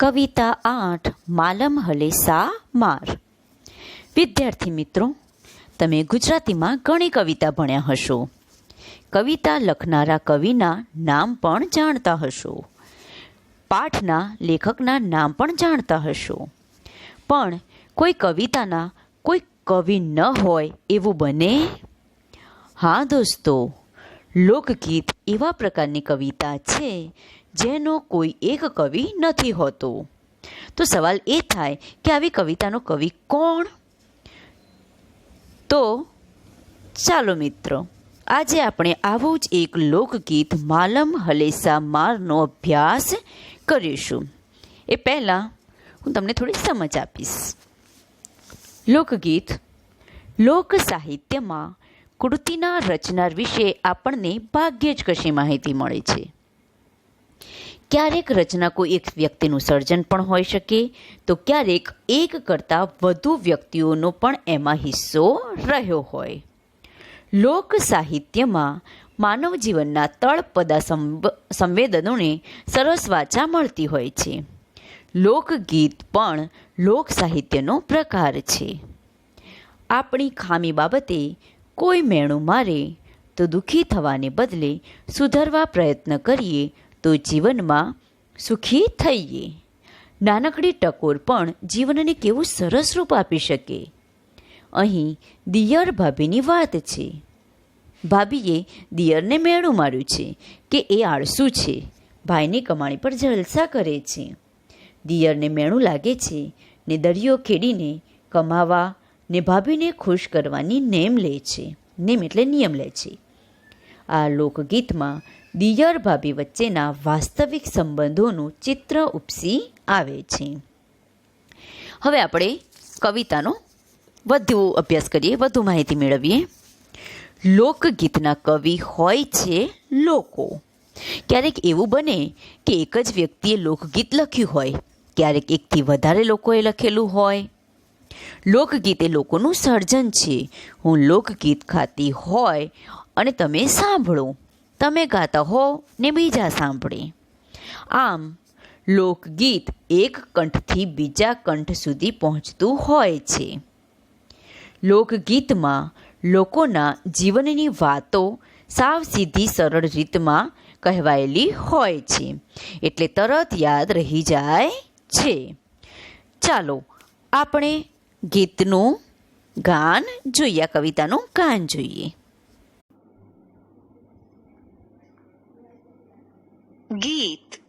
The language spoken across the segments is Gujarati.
કવિતા આઠ, માલમ હલે સા માર. વિદ્યાર્થી મિત્રો, તમે ગુજરાતીમાં ઘણી કવિતા ભણ્યા હશો. કવિતા લખનારા કવિના નામ પણ જાણતા હશો. પાઠના લેખકના નામ પણ જાણતા હશો. પણ કોઈ કવિતાના કોઈ કવિ ન હોય એવું બને? હા દોસ્તો લોકગીત એવા પ્રકારની કવિતા છે જેનો કોઈ એક કવિ નથી હોતો. તો સવાલ એ થાય કે આવી કવિતાનો કવિ કોણ? તો ચાલો મિત્રો, આજે આપણે આવું જ એક લોકગીત માલમ હલેસા મારનો અભ્યાસ કરીશું. એ પહેલાં હું તમને થોડી સમજ આપીશ. લોકગીત લોક સાહિત્યમાં કૃતિના રચનાર વિશે આપણને ભાગ્યે જ કશી માહિતી મળે છે. ક્યારેક રચના કોઈ એક વ્યક્તિનું સર્જન પણ હોઈ શકે, તો ક્યારેક એક કરતાં વધુ વ્યક્તિઓનો પણ એમાં હિસ્સો રહ્યો હોય. લોક સાહિત્યમાં માનવ જીવનના તળપદા સંવેદનોને સરસ વાચા મળતી હોય છે. લોકગીત પણ લોક સાહિત્યનો પ્રકાર છે. આપણી ખામી બાબતે કોઈ મેણું મારે તો દુઃખી થવાને બદલે સુધારવા પ્રયત્ન કરીએ તો જીવનમાં સુખી થઈએ. નાનકડી ટકોર પણ જીવનને કેવું સરસ રૂપ આપી શકે. અહીં દિયર ભાભીની વાત છે. ભાભીએ દિયરને મેળું માર્યું છે કે એ આળસુ છે. ભાઈની કમાણી પર જલસા કરે છે. દિયરને મેણું લાગે છે ને દરિયો ખેડીને કમાવા ને ભાભીને ખુશ કરવાની નેમ લે છે. નેમ એટલે નિયમ લે છે. આ લોકગીતમાં દિયર ભાભી વચ્ચેના વાસ્તવિક સંબંધોનું ચિત્ર ઉપસી આવે છે. હવે આપણે કવિતાનો વધુ અભ્યાસ કરીએ, વધુ માહિતી મેળવીએ. લોકગીતના કવિ હોય છે લોકો. ક્યારેક એવું બને કે એક જ વ્યક્તિએ લોકગીત લખ્યું હોય. ક્યારેક એકથી વધારે લોકોએ લખેલું હોય. લોકગીત એ લોકોનું સર્જન છે. હું લોકગીત ગાતી હોય અને તમે સાંભળો. તમે ગાતા હો ને બીજા સાંભળે. આમ, લોકગીત એક કંઠથી બીજા કંઠ સુધી પહોંચતું હોય છે. લોકગીતમાં લોકોના જીવનની વાતો સાવ સીધી સરળ રીતમાં કહેવાયેલી હોય છે. એટલે તરત યાદ રહી જાય છે. ચાલો, આપણે ગીતનું ગાન જોઈએ આ કવિતાનું ગાન જોઈએ. ગીત.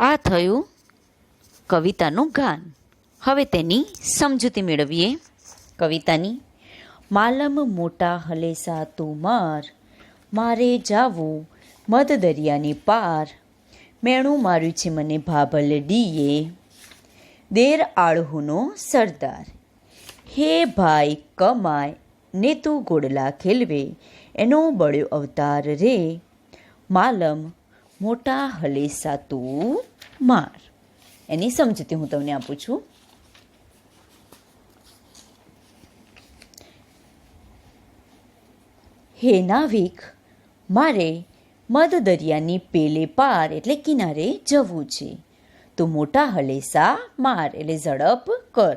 આ થયું કવિતાનું ગાન. હવે તેની સમજૂતી મેળવીએ. કવિતાની, માલમ મોટા હલેસા તું માર, મારે જાવું મધ દરિયાની પાર. મેણું માર્યું છે મને ભાભલ ડીએ. દેર આળહુનો સરદાર. હે ભાઈ કમાય, ને તું ગોડલા ખેલવે, એનો બળ્યો અવતાર રે. માલમ મોટા હલેસા તું માર. એની સમજૂતી હું તમને આપું છું. હે નાવિક, મારે મધ દરિયાની પેલે પાર એટલે કિનારે જવું છે. તો મોટા હલેસા માર એટલે ઝડપ કર.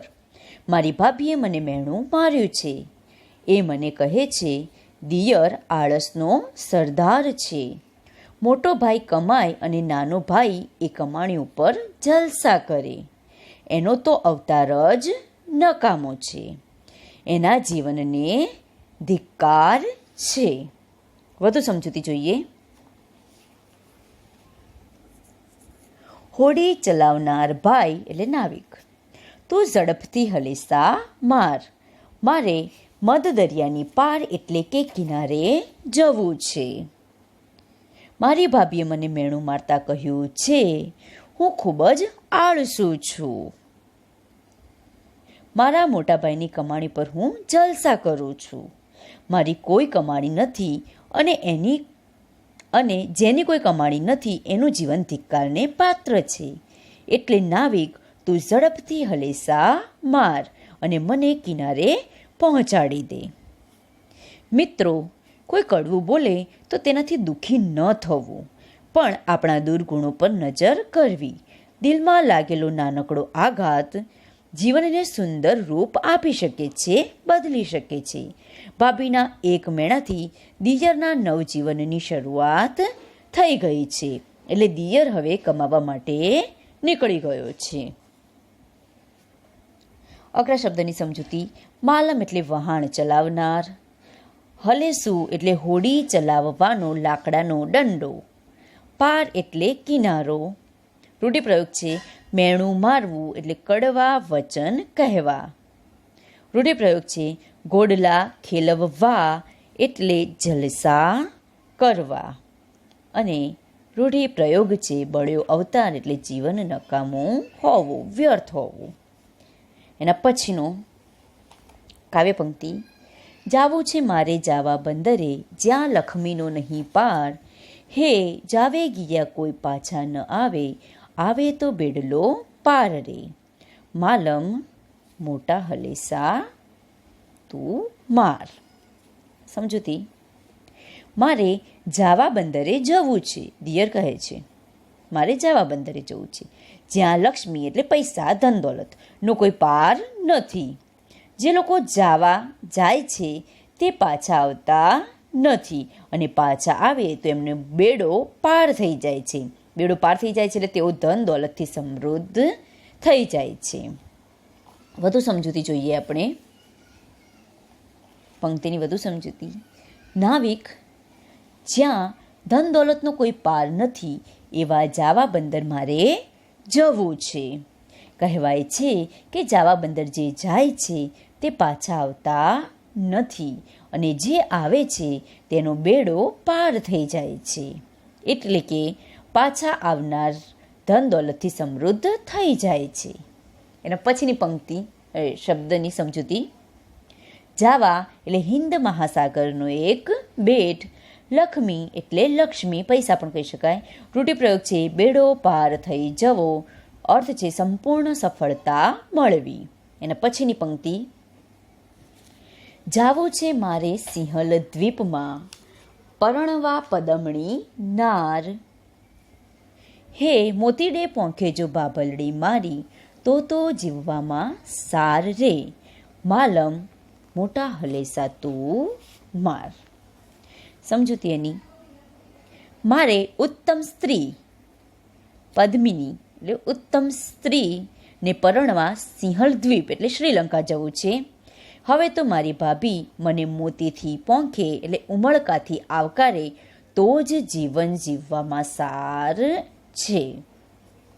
મારી ભાભીએ મને મેણું માર્યું છે. એ મને કહે છે, દિયર આળસનો સરદાર છે. મોટો ભાઈ કમાય અને નાનો ભાઈ એ કમાણી ઉપર જલસા કરે. એનો તો અવતાર જ નકામો છે. એના જીવનને ધિક્કાર છે. વધુ સમજૂતી જોઈએ. હોડી ચલાવનાર ભાઈ એટલે નાવિક. તું ઝડપથી હલેસા માર. મારે મધ દરિયાની પાર એટલે કે કિનારે જવું છે. મારી ભાભીએ મને મેણું મારતા કહ્યું, છે, હું ખૂબ જ આળસુ છું. મારા મોટાભાઈની કમાણી પર હું જલસા કરું છું. મારી કોઈ કમાણી નથી અને એની, અને જેની કોઈ કમાણી નથી એનું જીવન ધિક્કારને પાત્ર છે. એટલે નાવિક, તું ઝડપથી હલેસા માર અને મને કિનારે પહોંચાડી દે. મિત્રો કોઈ કડવું બોલે તો તેનાથી દુઃખી ન થવું. પણ આપણા દુર્ગુણો પર નજર કરવી. દિલમાં લાગેલો નાનકડો આઘાત જીવનને સુંદર રૂપ આપી શકે છે, બદલી શકે છે. ભાભીના એક મેણાથી દિયરના નવજીવનની શરૂઆત થઈ ગઈ છે. એટલે દિયર હવે કમાવા માટે નીકળી ગયો છે. અકરા શબ્દની સમજૂતી માલમ એટલે વહાણ ચલાવનાર. હલેસુ એટલે હોડી ચલાવવાનો લાકડાનો દંડો. પાર એટલે કિનારો. રૂઢિપ્રયોગ છે મેણું મારવું એટલે કડવા વચન કહેવા. રૂઢિપ્રયોગ છે ગોડલા ખેલવવા એટલે જલસા કરવા. અને રૂઢિપ્રયોગ છે બળ્યો અવતાર એટલે જીવન નકામું હોવું, વ્યર્થ હોવું. એના પછીનો કાવ્ય પંક્તિ જાવું છે મારે જાવા બંદરે, જ્યાં લખમીનો નહીં પાર. હે, જાવે ગયા કોઈ પાછા ન આવે આવે તો બેડલો પાર રે. માલમ, મોટા હલેસા, તું માર. સમજૂતી મારે જાવા બંદરે જવું છે, દિયર કહે છે. મારે જાવા બંદરે જવું છે. જ્યાં લક્ષ્મી એટલે પૈસા ધન દોલત નો કોઈ પાર નથી. જે લોકો જાવા જાય છે, તે પાછા આવતા નથી. અને પાછા આવે તો એમને બેડો પાર થઈ જાય છે. બેડો પાર થઈ જાય છે એટલે તેઓ ધન દોલતથી સમૃદ્ધ થઈ જાય છે. વધુ સમજૂતી જોઈએ આપણે. પંક્તિની વધુ સમજૂતી. નાવિક, જ્યાં ધન દોલતનો કોઈ પાર નથી, એવા જાવા બંદર મારે જવું છે. કહેવાય છે કે જાવા બંદર જે જાય છે તે પાછા આવતા નથી અને જે આવે છે તેનો બેડો પાર થઈ જાય છે. એટલે કે પાછા આવનાર ધન દોલતથી સમૃદ્ધ થઈ જાય છે. એના પછીની પંક્તિ શબ્દની સમજૂતી. જાવા એટલે હિન્દ મહાસાગરનો એક બેટ. લક્ષ્મી એટલે લક્ષ્મી, પૈસા પણ કહી શકાય. રૂઢિપ્રયોગ છે, બેડો પાર થઈ જવો. અર્થ છે, સંપૂર્ણ સફળતા મળવી. એના પછીની પંક્તિ જાવું છે મારે સિંહલ દ્વીપમાં. પરણવા પદમણી નાર. હે, મોતીડે પોંખે જો બાબલડી મારી, તો તો જીવવામાં સાર રે. માલમ, મોટા હલેસા તું માર. સમજૂતી એની. મારે ઉત્તમ સ્ત્રી, પદ્મિની, એટલે ઉત્તમ સ્ત્રીને પરણવા સિંહલ દ્વીપ, એટલે શ્રીલંકા જવું છે. હવે તો મારી ભાભી મને મોતીથી પોંખે એટલે ઉમળકાથી આવકારે તો જ જીવન જીવવામાં સાર છે.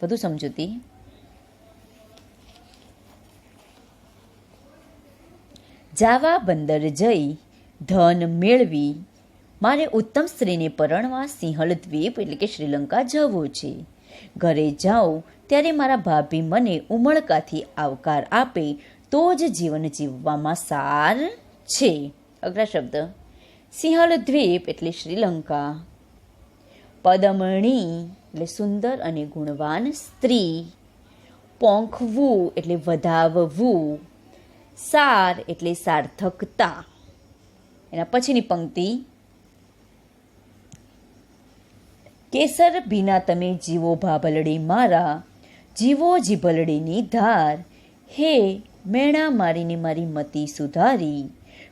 બધું સમજૂતી જાવા બંદર જઈ ધન મેળવી. મારે ઉત્તમ સ્ત્રીને પરણવા સિંહલ દ્વીપ એટલે કે શ્રીલંકા જવું છે. ઘરે જાઉં ત્યારે મારા ભાભી મને ઉમળકાથી આવકાર આપે તો જ જીવન જીવવામાં સાર છે. અગ્રા શબ્દ. સિંહળ દ્વીપ એટલે શ્રીલંકા. પદમણી એટલે સુંદર અને ગુણવાન સ્ત્રી. પોંખવું એટલે વધાવવું. સાર એટલે સાર્થકતા. એના પછીની પંક્તિ. કેસર ભીના તમે જીવો ભાભલડી મારા, જીવો જીભલડીની ધાર. હે મેણા મારીને મારી મતી સુધારી.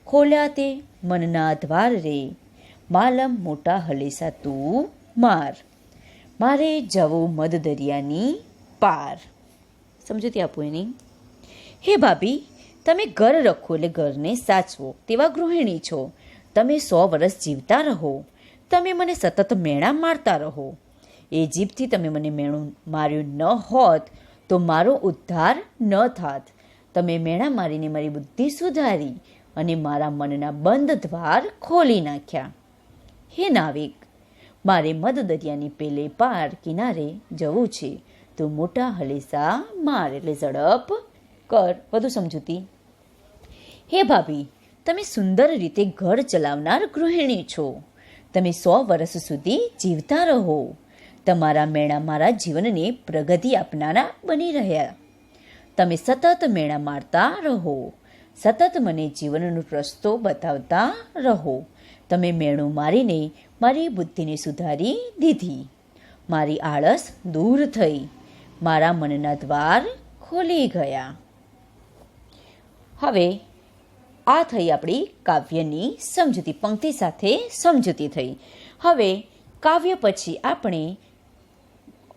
ખોલ્યા તે મનના દ્વાર રે માલમ મોટા હલેસા તું માર. મારે જવું મદ દરિયાની પાર. સમજૂતી આપું એની. હે ભાભી, તમે ઘર રખો એટલે ઘરને સાચવો. તેવા ગૃહિણી છો. તમે સો વર્ષ જીવતા રહો. તમે મને સતત મેણા મારતા રહો. એ જીભથી તમે મને મેણું માર્યું ન હોત તો મારો ઉદ્ધાર ન થાત. તમે મેણા મારીને મારી બુદ્ધિ સુધારી અને મારા મનના બંધ દ્વાર ખોલી નાખ્યા. હે નાવિક, મારે મદ દરિયાની પેલે પાર કિનારે જવું છે. તો મોટા હલેસા માર એટલે ઝડપ કર. વધુ સમજૂતી. હે ભાભી, તમે સુંદર રીતે ઘર ચલાવનાર ગૃહિણી છો. તમે સો વર્ષ સુધી જીવતા રહો. તમારા મેણા મારા જીવનને પ્રગતિ આપનારા બની રહ્યા. તમે સતત મેળા મારતા રહો. સતત મને જીવનનો રસ્તો બતાવતા રહો. તમે મેણું મારીને મારી બુદ્ધિને સુધારી દીધી. મારી આળસ દૂર થઈ. મારા મનના દ્વાર ખોલી ગયા. હવે આ થઈ આપણી કાવ્યની સમજૂતી, પંક્તિ સાથે સમજૂતી થઈ. હવે કાવ્ય પછી આપણે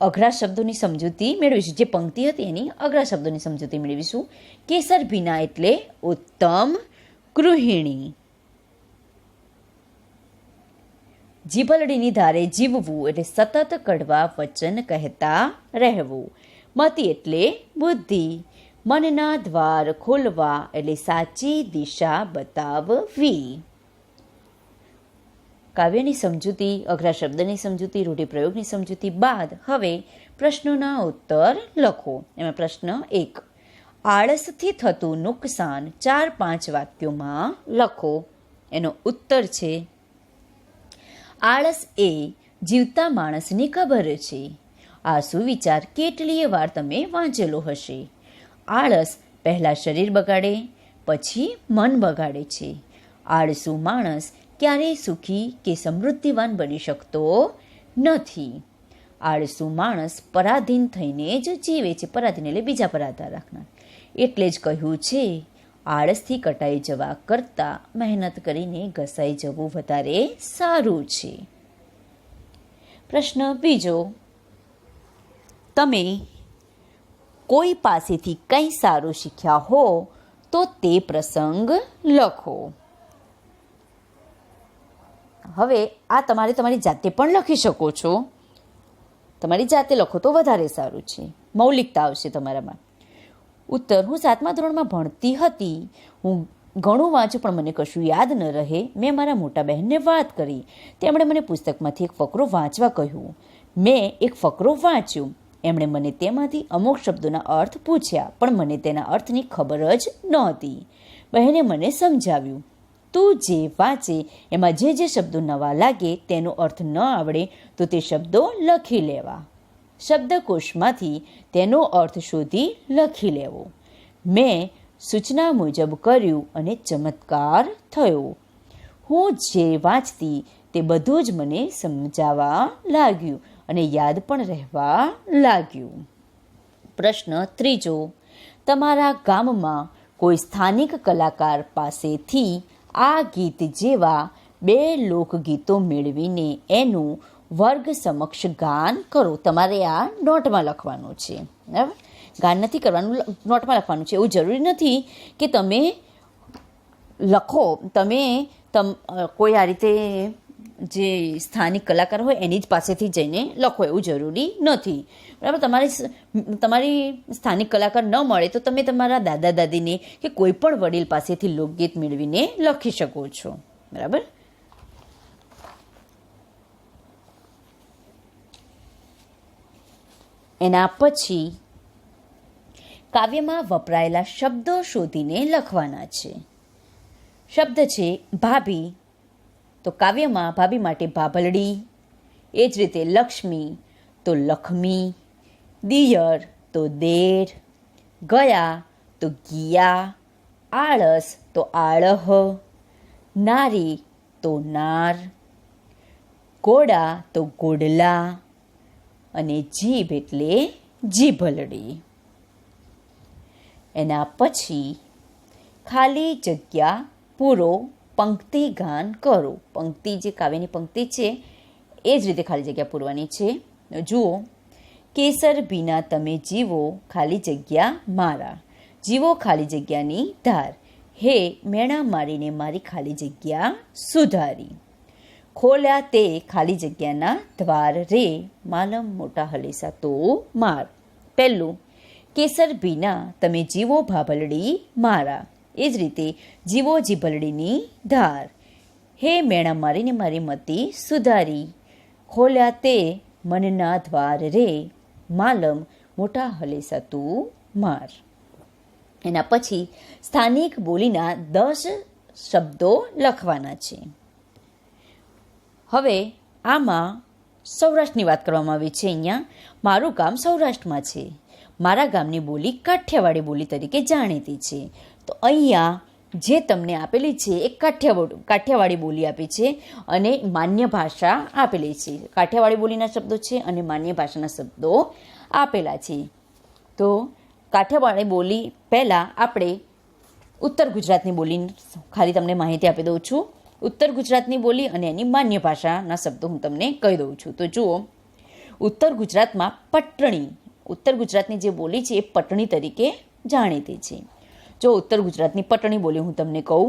અઘરા શબ્દોની સમજૂતી મેળવીશું. જે પંક્તિ હતી એની અઘરા શબ્દોની સમજૂતી મેળવીશું. કેસર ભીના એટલે ઉત્તમ ગૃહિણી. જીભલડીની ધારે જીવવું એટલે સતત કડવા વચન કહેતા રહેવું. મતિ એટલે બુદ્ધિ. મનના દ્વાર ખોલવા એટલે સાચી દિશા બતાવવી. કાવ્યની સમજૂતી, અઘરા શબ્દની સમજૂતી, રૂઢિપ્રયોગની સમજૂતી બાદ હવે પ્રશ્નોના ઉત્તર લખો. એમાં પ્રશ્ન એક. આળસથી થતું નુકસાન ચાર પાંચ વાક્યોમાં લખો. એનો ઉત્તર છે, આળસ એ જીવતા માણસની ખબર છે. આ સુવિચાર કેટલીય વાર તમે વાંચેલો હશે. આળસ પહેલાં શરીર બગાડે, પછી મન બગાડે છે. આળસુ માણસ ક્યારેય સુખી કે સમૃદ્ધિવાન બની શકતો નથી. આળસુ માણસ પરાધીન થઈને જ જીવે છે. પરાધીન એટલે બીજા પર આધાર રાખનાર. એટલે જ કહ્યું છે, આળસથી કટાઈ જવા કરતાં મહેનત કરીને ઘસાઈ જવું વધારે સારું છે. પ્રશ્ન બીજો, તમે કોઈ પાસેથી કંઈ સારું શીખ્યા હો તો તે પ્રસંગ લખો. હવે આ તમારે તમારી જાતે પણ લખી શકો છો. તમારી જાતે લખો તો વધારે સારું છે. મૌલિકતા આવશે તમારામાં. ઉત્તર, હું સાતમા ધોરણમાં ભણતી હતી. હું ઘણું વાંચું, પણ મને કશું યાદ ન રહે. મેં મારા મોટા બહેનને વાત કરી. તેમણે મને પુસ્તકમાંથી એક ફકરો વાંચવા કહ્યું. મેં એક ફકરો વાંચ્યો. એમણે મને તેમાંથી અમુક શબ્દોના અર્થ પૂછ્યા, પણ મને તેના અર્થની ખબર જ નહોતી. બહેને મને સમજાવ્યું. તું જે વાંચે, એમાં જે જે શબ્દો નવા લાગે તેનો અર્થ ન આવડે, તો તે શબ્દો લખી લેવા. શબ્દકોશમાંથી તેનો અર્થ શોધી લખી લેવો. મેં સૂચના મુજબ કર્યું અને ચમત્કાર થયો. હું જે વાંચતી તે બધું જ મને સમજાવા લાગ્યું અને યાદ પણ રહેવા લાગ્યું. પ્રશ્ન ત્રીજો. તમારા ગામમાં કોઈ સ્થાનિક કલાકાર પાસેથી આ ગીત જેવા બે લોકગીતો મેળવીને એનું વર્ગ સમક્ષ ગાન કરો. તમારે આ નોટમાં લખવાનું છે. બરાબર? ગાન નથી કરવાનું, નોટમાં લખવાનું છે. એવું જરૂરી નથી કે તમે લખો. તમે તમ, કોઈ આ રીતે જે સ્થાનિક કલાકાર હોય એની જ પાસેથી જઈને લખો, એવું જરૂરી નથી. બરાબર? તમારી તમારી સ્થાનિક કલાકાર ન મળે તો તમે તમારા દાદા, દાદીને કે કોઈ પણ વડીલ પાસેથી લોકગીત મેળવીને લખી શકો છો. બરાબર? એના પછી કાવ્યમાં વપરાયેલા શબ્દો શોધીને લખવાના છે. શબ્દ છે, ભાભી તો કાવ્યમાં ભાભી માટે ભાભલડી. એ જ રીતે લક્ષ્મી તો લખમી, દિયર તો દેર, ગયા તો ગિયા, આળસ તો આળહ, નારી તો નાર ગોડા તો ગોડલા અને જીભ એટલે જીભલડી. એના પછી ખાલી જગ્યા પૂરો પંક્તિ ગાન કરો. પંક્તિ જે કાવ્યની પંક્તિ છે, એ જ રીતે ખાલી જગ્યા પૂરવાની છે. જુઓ, કેસર બીના તમે જીવો ખાલી જગ્યા મારા. જીવો ખાલી જગ્યાની ધાર. હે, મેણા મારીને મારી ખાલી જગ્યા સુધારી. ખોલ્યા તે ખાલી જગ્યાના દ્વાર રે. માલમ મોટા હલેસા તો માર. પહેલું, કેસર ભીના તમે જીવો ભાભલડી મારા. એ જ રીતે જીવો જીભલડીની ધાર. હે મેણા મારીને મારી મતી સુધારી. ખોલ્યા તે મનના દ્વાર રે. માલમ મોટા હલેસા માર. એના પછી સ્થાનિક બોલીના દસ શબ્દો લખવાના છે. હવે આમાં સૌરાષ્ટ્રની વાત કરવામાં આવી છે અહીંયા. મારું ગામ સૌરાષ્ટ્રમાં છે. મારા ગામની બોલી કાઠિયાવાડી બોલી તરીકે જાણીતી છે. તો અહીંયા જે તમને આપેલી છે એ કાઠિયાવાડ, કાઠિયાવાડી બોલી આપી છે અને માન્ય ભાષા આપેલી છે. કાઠિયાવાડી બોલીના શબ્દો છે અને માન્ય ભાષાના શબ્દો આપેલા છે. તો કાઠિયાવાડી બોલી પહેલાં આપણે ઉત્તર ગુજરાતની બોલી ખાલી તમને માહિતી આપી દઉં છું. ઉત્તર ગુજરાતની બોલી અને એની માન્ય ભાષાના શબ્દો હું તમને કહી દઉં છું. તો જુઓ, ઉત્તર ગુજરાતમાં પટણી, ઉત્તર ગુજરાતની જે બોલી છે એ પટણી તરીકે જાણીતી છે. જો ઉત્તર ગુજરાતની પટણી બોલી હું તમને કહું,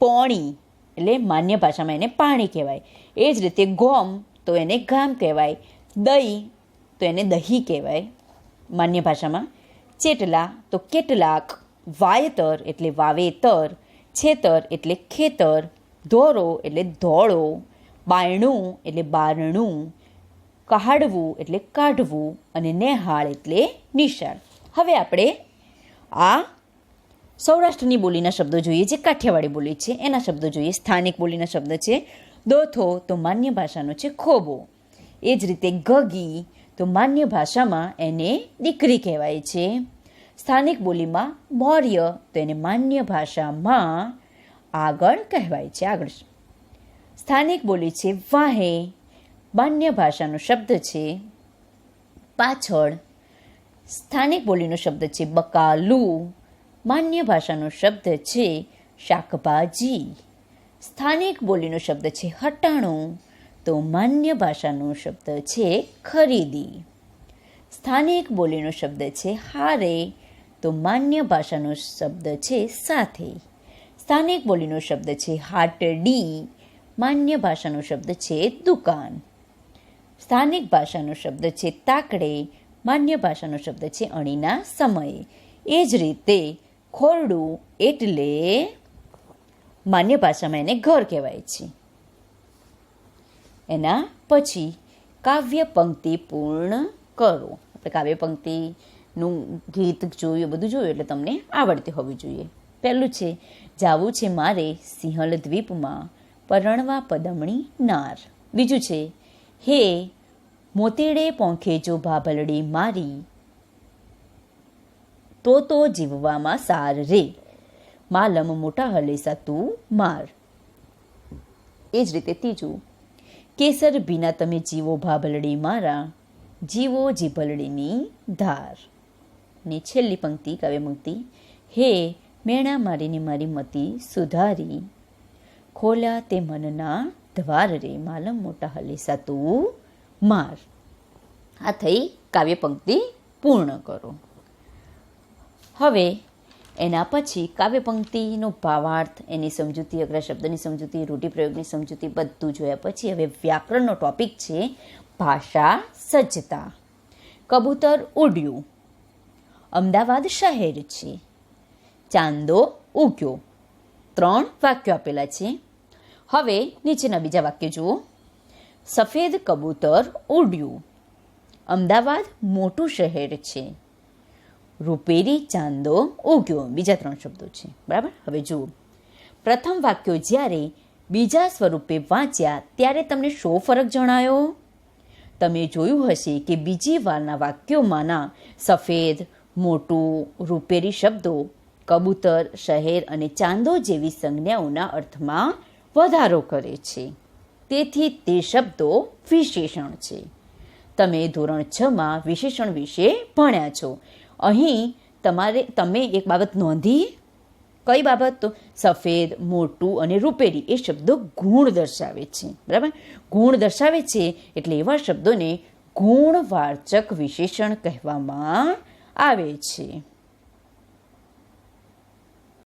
પોણી એટલે માન્ય ભાષામાં એને પાણી કહેવાય. એ જ રીતે ગોમ તો એને ગામ કહેવાય. દહીં તો એને દહીં કહેવાય, માન્ય ભાષામાં. ચેટલા તો કેટલાક વાયતર એટલે વાવેતર, છેતર એટલે ખેતર, ધોરો એટલે ધોળો બાયણું એટલે બારણું, કહાડવું એટલે કાઢવું અને નેહાળ એટલે નિશાળ. હવે આપણે આ સૌરાષ્ટ્રની બોલીના શબ્દો જોઈએ જે કાઠિયાવાડી બોલી છે, એના શબ્દો જોઈએ, સ્થાનિક બોલીના શબ્દ છે, દોથો તો માન્ય ભાષાનો છે, ખોબો. એ જ રીતે ગગી તો માન્ય ભાષામાં એને દીકરી કહેવાય છે. સ્થાનિક બોલીમાં મૌર્ય તો એને માન્ય ભાષામાં આગળ કહેવાય છે, આગળ. સ્થાનિક બોલી છે, વાહે. માન્ય ભાષાનો શબ્દ છે, પાછળ. સ્થાનિક બોલીનો શબ્દ છે બકાલુ. માન્ય ભાષાનો શબ્દ છે શાકભાજી. સ્થાનિક બોલીનો શબ્દ છે હટાણું. તો માન્ય ભાષાનો શબ્દ છે ખરીદી. સ્થાનિક બોલીનો શબ્દ છે હારે. તો માન્ય ભાષાનો શબ્દ છે સાથે. સ્થાનિક બોલીનો શબ્દ છે હાટડી. માન્ય ભાષાનો શબ્દ છે દુકાન. સ્થાનિક ભાષાનો શબ્દ છે તાકડે. માન્ય ભાષાનો શબ્દ છે અણીના સમયે. એ જ રીતે ખોરડું એટલે માન્ય ભાષામાં એને ઘર કહેવાય છે. એના પછી કાવ્ય પંક્તિ પૂર્ણ કરો. આપણે કાવ્ય પંક્તિનું ગીત જોયું, બધું જોયું એટલે તમને આવડતી હોવી જોઈએ. પહેલું છે, જાવું છે મારે સિંહલ દ્વીપમાં, પરણવા પદમણી નાર. બીજું છે, હે મોતીડે પોંખે જો ભાભલડી મારી. તો તો જીવવામાં સાર રે. માલમ મોટા હલેસા તું માર. એ જ રીતે ત્રીજું. કેસર ભીના તમે જીવો ભાભલડી મારા. જીવો જીભલડીની ધાર. ને છેલ્લી પંક્તિ, કાવ્ય પંક્તિ. હે, મેણા મારીને મારી મતી સુધારી. ખોલ્યા તે મનના દ્વાર રે, માલમ મોટા હલેસા તું માર. આ થઈ કાવ્ય પંક્તિ પૂર્ણ કરો. હવે એના પછી કાવ્ય પંક્તિનો ભાવાર્થ, એની સમજૂતી, અગ્ર શબ્દની સમજૂતી રૂઢિપ્રયોગની સમજૂતી બધું જોયા પછી હવે વ્યાકરણનો ટોપિક છે ભાષા સજ્જતા. કબૂતર ઉડ્યું. અમદાવાદ શહેર છે. ચાંદો ઉગ્યો. ત્રણ વાક્યો આપેલા છે. હવે નીચેના બીજા વાક્ય જુઓ. સફેદ કબૂતર ઉડ્યું. અમદાવાદ મોટું શહેર છે. રૂપેરી ચાંદો ઉગ્યો. બીજા ત્રણ શબ્દો છે. બરાબર? હવે જુઓ. પ્રથમ વાક્યો જ્યારે બીજા સ્વરૂપે વાંચ્યા ત્યારે તમને શો ફરક જણાયો? તમે જોયું હશે કે બીજી વારના વાક્યોમાંના સફેદ, મોટું, રૂપેરી શબ્દો કબૂતર, શહેર અને ચાંદો જેવી સંજ્ઞાઓના અર્થમાં વધારો કરે છે. તેથી તે શબ્દો વિશેષણ છે. તમે ધોરણ છમાં વિશેષણ વિશે ભણ્યા છો. અહીં તમારે, તમે એક બાબત નોંધી? કઈ બાબત? તો સફેદ, મોટું અને રૂપેરી એ શબ્દો ગુણ દર્શાવે છે. બરાબર? ગુણ દર્શાવે છે એટલે એવા શબ્દોને ગુણવાચક વિશેષણ કહેવામાં આવે છે.